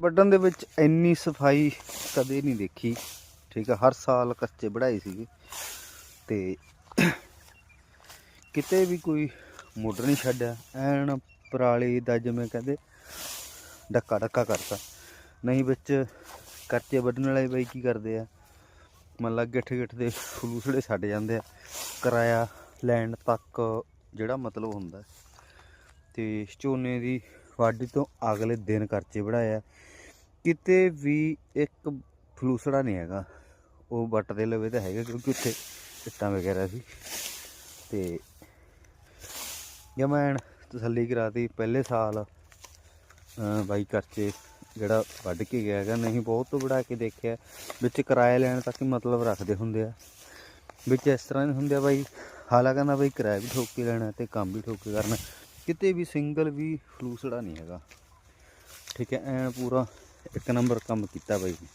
ਵੱਢਣ ਦੇ ਵਿੱਚ ਇੰਨੀ ਸਫ਼ਾਈ ਕਦੇ ਨਹੀਂ ਦੇਖੀ। ਠੀਕ ਆ, ਹਰ ਸਾਲ ਕੱਚੇ ਵਢਾਈ ਸੀਗੇ। ਤੇ ਕਿਤੇ ਵੀ ਕੋਈ ਮੋਟਰ ਨਹੀਂ ਛੱਡਿਆ। ਐਨ ਪਰਾਲੀ ਦਾ ਜਿਵੇਂ ਕਹਿੰਦੇ, ਡੱਕਾ ਡੱਕਾ ਕਰਤਾ। ਨਹੀਂ ਵਿੱਚ ਕਰਚੇ ਵੱਢਣ ਵਾਲੇ ਬਈ ਕੀ ਕਰਦੇ ਆ? ਮਤਲਬ ਗਿੱਠ ਗਿੱਠ ਦੇ ਫਲੂਸੜੇ ਛੱਡ ਜਾਂਦੇ ਆ। ਕਿਰਾਇਆ ਲੈਣ ਤੱਕ ਜਿਹੜਾ ਮਤਲਬ ਹੁੰਦਾ। ਤੇ ਝੋਨੇ ਦੀ ਵਾਢੀ ਤੋਂ ਅਗਲੇ ਦਿਨ ਕਰਚੇ ਵੜਾਇਆ ਕਿਤੇ ਵੀ ਇੱਕ ਫਲੂਸੜਾ ਨਹੀਂ ਹੈਗਾ। ਉਹ ਵੱਟ ਦੇ ਲਵੇ ਤਾਂ ਹੈਗਾ ਕਿਉਂਕਿ ਉੱਥੇ ਇੱਟਾਂ ਵਗੈਰਾ ਸੀ। ਤੇ ਜਮੈਨ ਤਸੱਲੀ ਕਰਾਤੀ ਪਹਿਲੇ ਸਾਲ। ਬਾਈ ਕਰਚੇ ਜਿਹੜਾ ਵੱਢ ਕੇ ਗਿਆ ਹੈਗਾ, ਨਹੀਂ ਬਹੁਤ ਵੜਾ ਕੇ ਦੇਖਿਆ। ਵਿੱਚ ਕਿਰਾਇਆ ਲੈਣ ਤੱਕ ਹੀ ਮਤਲਬ ਰੱਖਦੇ ਹੁੰਦੇ ਆ। ਵਿੱਚ ਇਸ ਤਰ੍ਹਾਂ ਨਹੀਂ ਹੁੰਦੇ ਆ ਬਾਈ। ਹਾਲਾਂਕਿ ਨਾ ਬਾਈ ਕਿਰਾਇਆ ਵੀ ਠੋਕ ਕੇ ਲੈਣਾ ਤੇ ਕੰਮ ਵੀ ਠੋਕ ਕੇ ਕਰਨਾ। ਕਿਤੇ ਵੀ ਸਿੰਗਲ ਵੀ ਫਲੂਸੜਾ ਨਹੀਂ ਹੈਗਾ। ਠੀਕ ਹੈ, ਐਨ ਪੂਰਾ ਇੱਕ ਨੰਬਰ ਕੰਮ ਕੀਤਾ ਬਾਈ ਨੇ